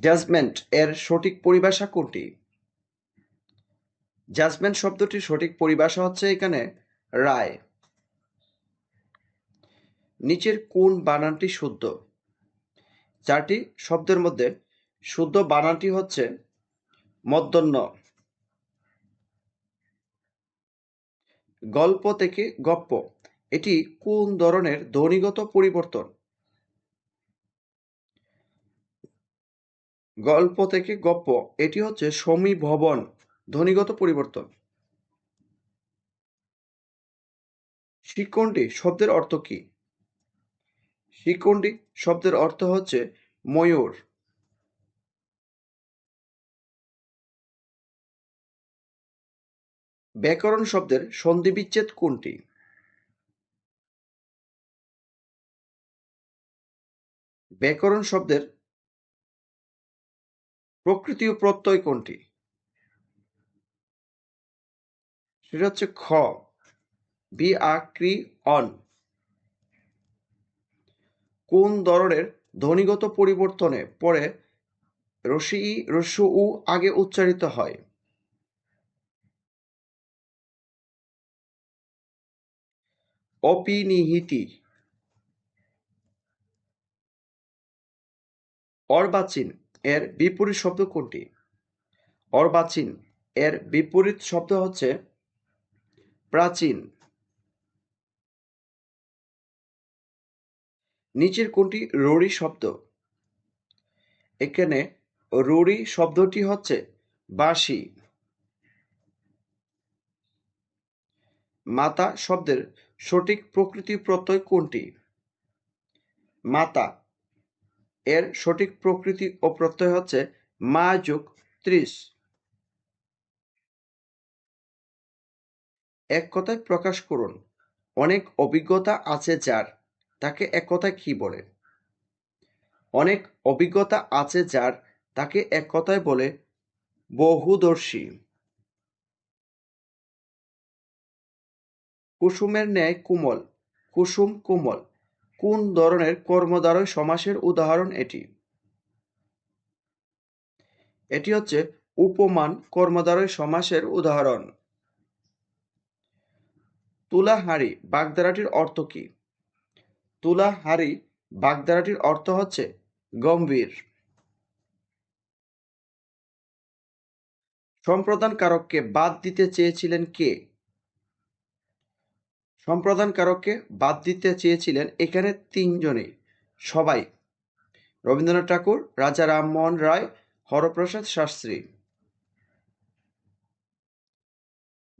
Judgement এর সঠিক পরিভাষা কোনটি? জাজমেন্ট শব্দটির সঠিক পরিভাষা হচ্ছে এখানে রায়। নিচের কোন বানানটি শুদ্ধ? চারটি শব্দের মধ্যে শুদ্ধ বানানটি হচ্ছে মধ্যন্য গল্প থেকে গপ্প। এটি কোন ধরনের ধ্বনিগত পরিবর্তন? গল্প থেকে গপ্প। এটি হচ্ছে সমীভবন ধ্বনিগত পরিবর্তন। শিকণ্ডী শব্দের অর্থ কি? শিকণ্ডী শব্দের অর্থ হচ্ছে ময়ূর। ব্যাকরণ শব্দের সন্ধিবিচ্ছেদ কোনটি? ব্যাকরণ শব্দের প্রকৃতি ও প্রত্যয় কোনটি? সেটা হচ্ছে খ। বি আক্রি অন। কোন ধরনের ধ্বনিগত পরিবর্তনে পরে রসি রস্য উ আগে উচ্চারিত হয়? অপিনিহিতি। অর্বাচীন। এর বিপরীত শব্দ কোনটি? অর্বাচীন। এর বিপরীত শব্দ হচ্ছে প্রাচীন। নিচের কোনটি? রড়ি শব্দ। এখানে রড়ি শব্দটি হচ্ছে বাঁশি। মাতা শব্দের সঠিক প্রকৃতি প্রত্যয় কোনটি? মাতা। এর সঠিক প্রকৃতি ও প্রত্যয় হচ্ছে মা যোগ ত্রিশ। এক কথায় প্রকাশ করুন, অনেক অভিজ্ঞতা আছে যার, তাকে এক কথায় কি বলে? অনেক অভিজ্ঞতা আছে যার, তাকে এক কথায় বলে বহুদর্শী। কুসুমের ন্যায় কোমল, কুসুম কোমল। কোন ধরনের কর্মদ্বারয় সমাসের উদাহরণ এটি? এটি হচ্ছে উপমান কর্মদ্বারয় সমাসের উদাহরণ। তুলা হাঁড়ি বাগধারাটির অর্থ কি? তুলা হাঁড়ি বাগধারাটির অর্থ হচ্ছে গম্ভীর। সম্প্রদানকারককে বাদ দিতে চেয়েছিলেন কে? সম্প্রদানকারককে বাদ দিতে চেয়েছিলেন এখানে তিনজনেই। সবাই। রবীন্দ্রনাথ ঠাকুর, রাজা রামমোহন রায়, হরপ্রসাদ শাস্ত্রী।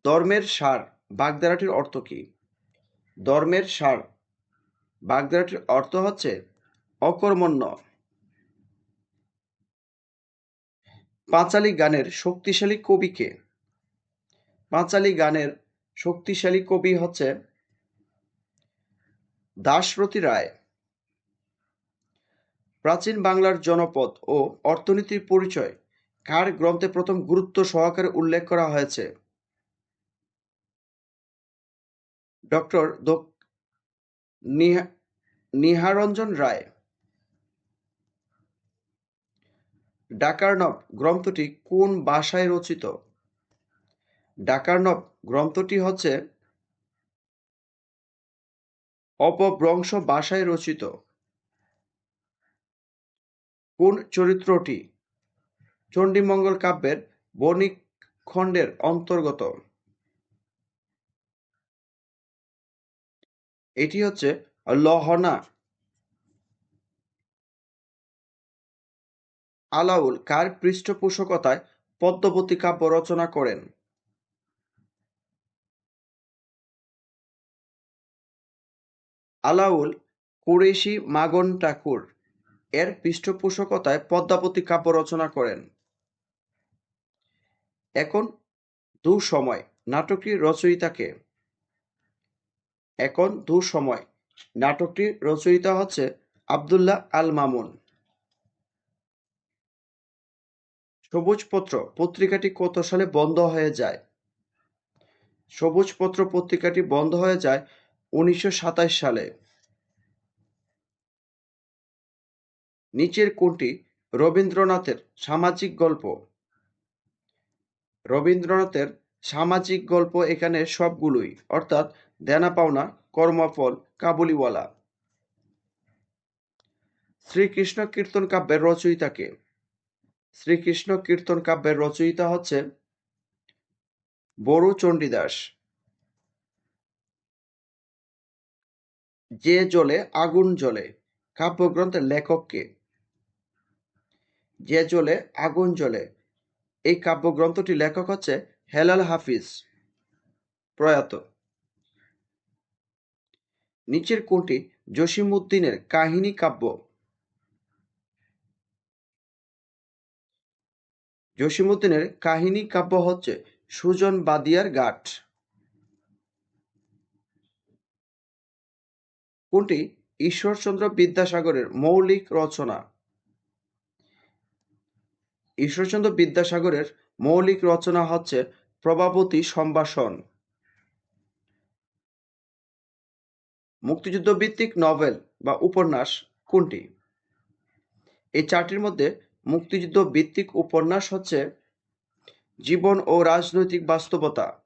ধর্মের সার বাগধারাটির অর্থ কি? ধর্মের সার বাগধারাটির অর্থ হচ্ছে অকর্মণ্য। পাঁচালী গানের শক্তিশালী কবিকে পাঁচালী গানের শক্তিশালী কবি হচ্ছে দাশরথী রায়। প্রাচীন বাংলার জনপদ ও অর্থনীতির পরিচয় কার গ্রন্থে প্রথম গুরুত্ব সহকারে উল্লেখ করা হয়েছে? ডক্টর নিহারঞ্জন রায়। ডাকার্ণব গ্রন্থটি কোন ভাষায় রচিত? ডাকার্ণব গ্রন্থটি হচ্ছে অপভ্রংশ ভাষায় রচিত। কোন চরিত্রটি? চণ্ডীমঙ্গল কাব্যের বণিক খণ্ডের অন্তর্গত। এটি হচ্ছে লহনা আলাউল। কার পৃষ্ঠপোষকতায় পদ্মবতী কাব্য রচনা করেন? আলাউল কুরেশি মাগন ঠাকুর এর পৃষ্ঠপোষকতায় পদ্মাবতী কাব্য রচনা করেন। এখন দু সময় নাটকটির রচয়িতাকে। এখন দু সময় নাটকটির রচয়িতা হচ্ছে আবদুল্লাহ আল মামুন। সবুজপত্র পত্রিকাটি কত সালে বন্ধ হয়ে যায়? সবুজপত্র পত্রিকাটি বন্ধ হয়ে যায় উনিশশো সাতাশ সালে। নিচের কোনটি রবীন্দ্রনাথের সামাজিক গল্প। রবীন্দ্রনাথের সামাজিক গল্প এখানে সবগুলোই, অর্থাৎ দেনা পাওনা কর্মফল, কাবুলিওয়ালা। শ্রীকৃষ্ণ কীর্তন কাব্যের রচয়িতাকে। শ্রীকৃষ্ণ কীর্তন কাব্যের রচয়িতা হচ্ছে বড়ু চণ্ডীদাস। যে জলে আগুন জ্বলে। কাব্যগ্রন্থের লেখককে যে জলে আগুন জ্বলে। এই কাব্যগ্রন্থটি লেখক হচ্ছে হেলাল হাফিজ প্রয়াত। নিচের কোনটি জসিমউদ্দিনের কাহিনী কাব্য। জসিমউদ্দিনের কাহিনী কাব্য হচ্ছে সুজন বাদিয়ার গাঠ কোনটি? ঈশ্বরচন্দ্র বিদ্যাসাগরের মৌলিক রচনা। ঈশ্বরচন্দ্র বিদ্যাসাগরের মৌলিক রচনা হচ্ছে প্রভাবতী সম্ভাষণ। মুক্তিযুদ্ধ ভিত্তিক নভেল বা উপন্যাস কোনটি? এই চারটির মধ্যে মুক্তিযুদ্ধ ভিত্তিক উপন্যাস হচ্ছে জীবন ও রাজনৈতিক বাস্তবতা।